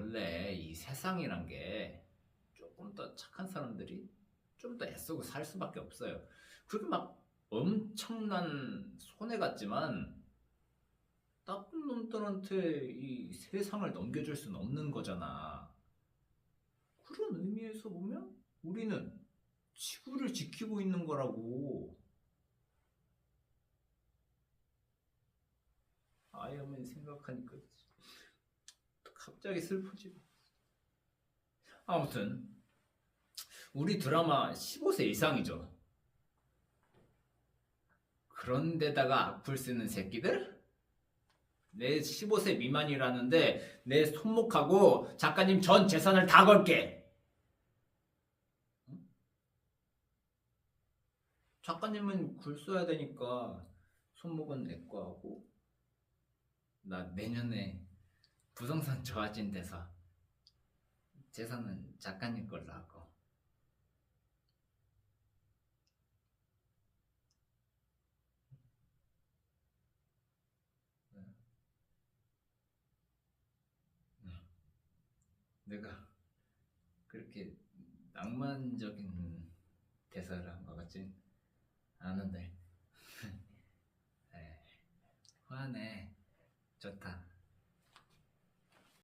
원래 이 세상이란 게 조금 더 착한 사람들이 좀 더 애쓰고 살 수밖에 없어요. 그게 막 엄청난 손해 같지만 나쁜 놈들한테 이 세상을 넘겨줄 수는 없는 거잖아. 그런 의미에서 보면 우리는 지구를 지키고 있는 거라고. 아이언맨 생각하니까 갑자기 슬프지. 아무튼 우리 드라마 15세 이상이죠. 그런데다가 악플 쓰는 새끼들? 내 15세 미만이라는데 내 손목하고 작가님 전 재산을 다 걸게. 응? 작가님은 글 써야 되니까 손목은 내거 하고 나 내년에 부동산 좋아진 데서 재산은 작가님 걸로 하고. 내가 그렇게 낭만적인 대사를 한 것 같진 않은데. 에이, 화내 좋다